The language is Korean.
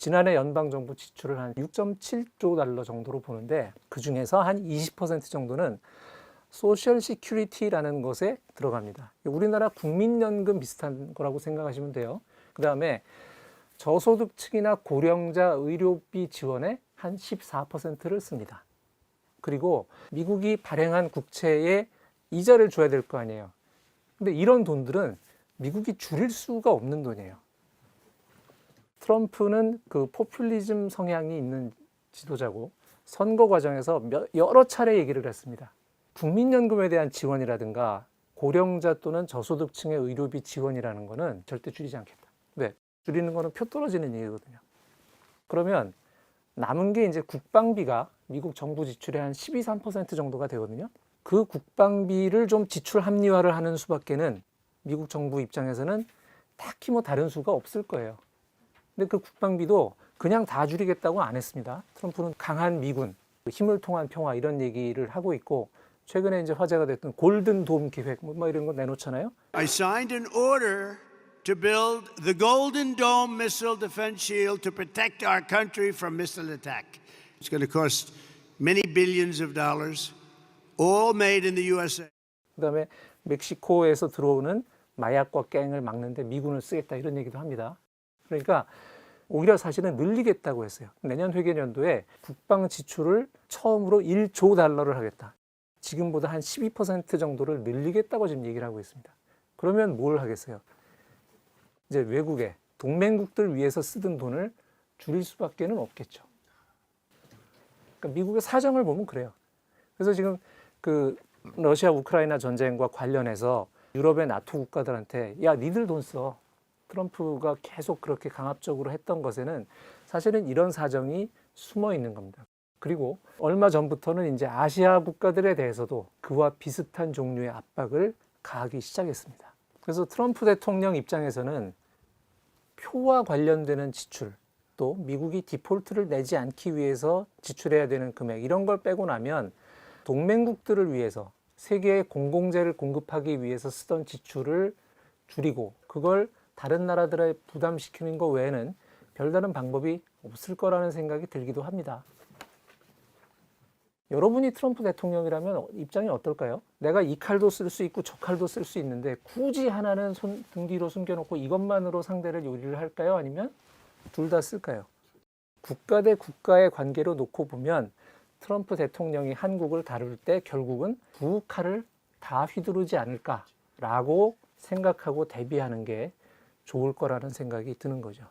지난해 연방 정부 지출을 한 6.7조 달러 정도로 보는데 그 중에서 한 20% 정도는 소셜 시큐리티라는 것에 들어갑니다. 우리나라 국민연금 비슷한 거라고 생각하시면 돼요. 그 다음에 저소득층이나 고령자 의료비 지원에 한 14%를 씁니다. 그리고 미국이 발행한 국채에 이자를 줘야 될 거 아니에요. 근데 이런 돈들은 미국이 줄일 수가 없는 돈이에요. 트럼프는 그 포퓰리즘 성향이 있는 지도자고 선거 과정에서 몇- 여러 차례 얘기를 했습니다. 국민연금에 대한 지원이라든가 고령자 또는 저소득층의 의료비 지원이라는 거는 절대 줄이지 않겠다. 왜? 줄이는 거는 표 떨어지는 얘기거든요. 그러면 남은 게 이제 국방비가 미국 정부 지출의 한 12, 3% 정도가 되거든요. 그 국방비를 좀 지출 합리화를 하는 수밖에는 미국 정부 입장에서는 딱히 뭐 다른 수가 없을 거예요. 근데 그 국방비도 그냥 다 줄이겠다고 안 했습니다. 트럼프는 강한 미군, 힘을 통한 평화 이런 얘기를 하고 있고 최근에 이제 화제가 됐던 골든 돔 기획 뭐 이런 거 내놓잖아요. I signed an order to build the Golden Dome missile defense shield to protect our country from missile attack. It's going to cost many billions of dollars, all made in the USA. 그다음에 멕시코에서 들어오는 마약과 갱을 막는데 미군을 쓰겠다 이런 얘기도 합니다. 그러니까 오히려 사실은 늘리겠다고 했어요. 내년 회계년도에 국방 지출을 처음으로 1조 달러를 하겠다. 지금보다 한 12% 정도를 늘리겠다고 지금 얘기를 하고 있습니다. 그러면 뭘 하겠어요? 이제 외국에 동맹국들 위해서 쓰던 돈을 줄일 수밖에는 없겠죠. 그러니까 미국의 사정을 보면 그래요. 그래서 지금 그 러시아 우크라이나 전쟁과 관련해서 유럽의 나토 국가들한테 야 니들 돈 써. 트럼프가 계속 그렇게 강압적으로 했던 것에는 사실은 이런 사정이 숨어 있는 겁니다. 그리고 얼마 전부터는 이제 아시아 국가들에 대해서도 그와 비슷한 종류의 압박을 가하기 시작했습니다. 그래서 트럼프 대통령 입장에서는 표와 관련되는 지출 또 미국이 디폴트를 내지 않기 위해서 지출해야 되는 금액 이런 걸 빼고 나면 동맹국들을 위해서 세계에 공공재를 공급하기 위해서 쓰던 지출을 줄이고 그걸 다른 나라들에 부담시키는 것 외에는 별다른 방법이 없을 거라는 생각이 들기도 합니다. 여러분이 트럼프 대통령이라면 입장이 어떨까요? 내가 이 칼도 쓸 수 있고 저 칼도 쓸 수 있는데 굳이 하나는 손, 등 뒤로 숨겨놓고 이것만으로 상대를 요리를 할까요? 아니면 둘 다 쓸까요? 국가 대 국가의 관계로 놓고 보면 트럼프 대통령이 한국을 다룰 때 결국은 두 칼을 다 휘두르지 않을까라고 생각하고 대비하는 게 좋을 거라는 생각이 드는 거죠.